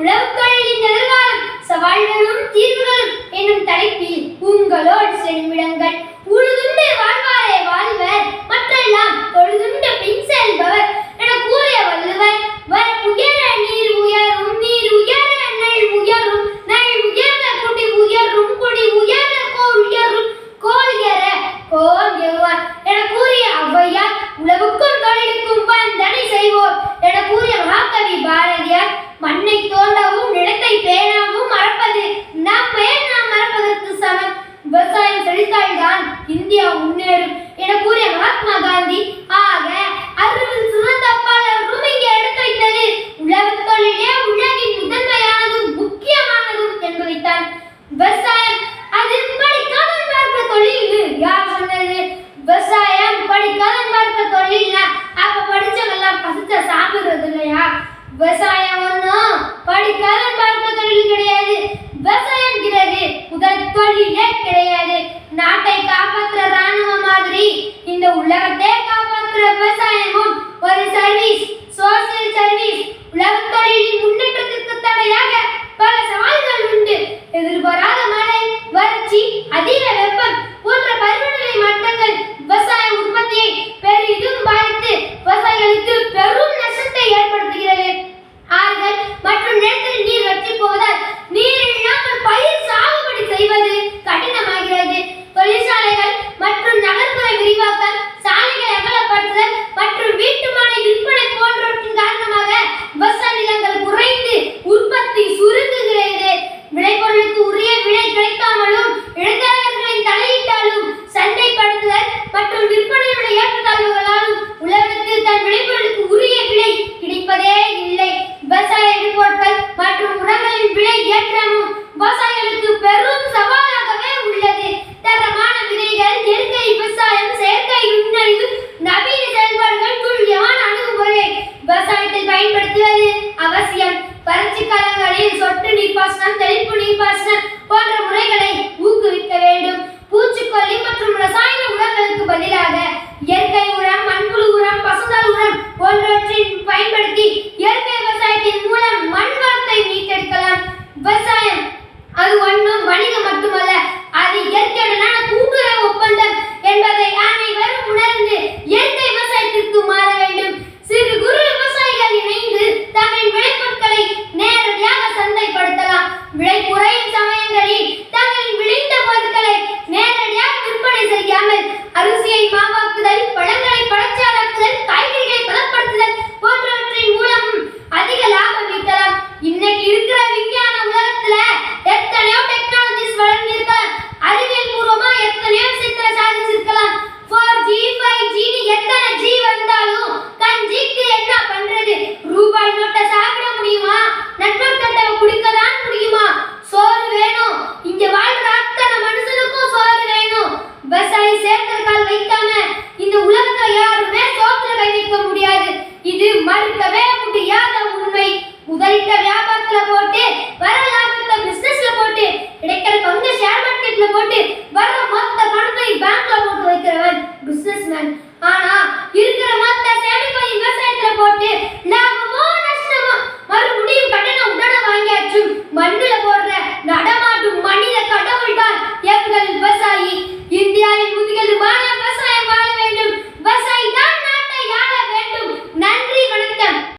உழவுத்தொழில் இந்த எதிர்காலம் சவால்களும் தீர்வுகளும் என்னும் தலைப்பில் உங்களோடு செல்விடங்கள் உழுதுண்டு வாழ்வாரே வாழ்வர் மற்றெல்லாம் பொழுதும் எழுத்தால்தான் இந்தியா முன்னேறும் என கூறிய மகாத்மா காந்தி ஆக அறுபது சிறந்த அப்பாளர்களும் இங்கே எடுத்து வைத்தது. உழவு தொழிலே உலகின் முதன்மையானதும் முக்கியமானதும் என்பதைத்தான் விவசாயம் அது படிக்காமல் பார்க்க தொழில் யார் சொன்னது? விவசாயம் படிக்காமல் பார்க்க தொழில் அப்ப படிச்சவங்கெல்லாம் பசிச்ச சாப்பிடுறது இல்லையா? விவசாயம் ஒன்றும் படிக்காத பார்க்க தொழில் கிடையாது. விவசாயம் கிடையாது முதல் தொழிலே கிடையாது. பயன்படுத்துவது அவசியம். வறட்சி காலங்களில் சொட்டு நீர்ப்பாசனம் தெளிப்பு நீர்ப்பாசனம் போன்ற முறைகளை ஊக்குவிக்க வேண்டும்.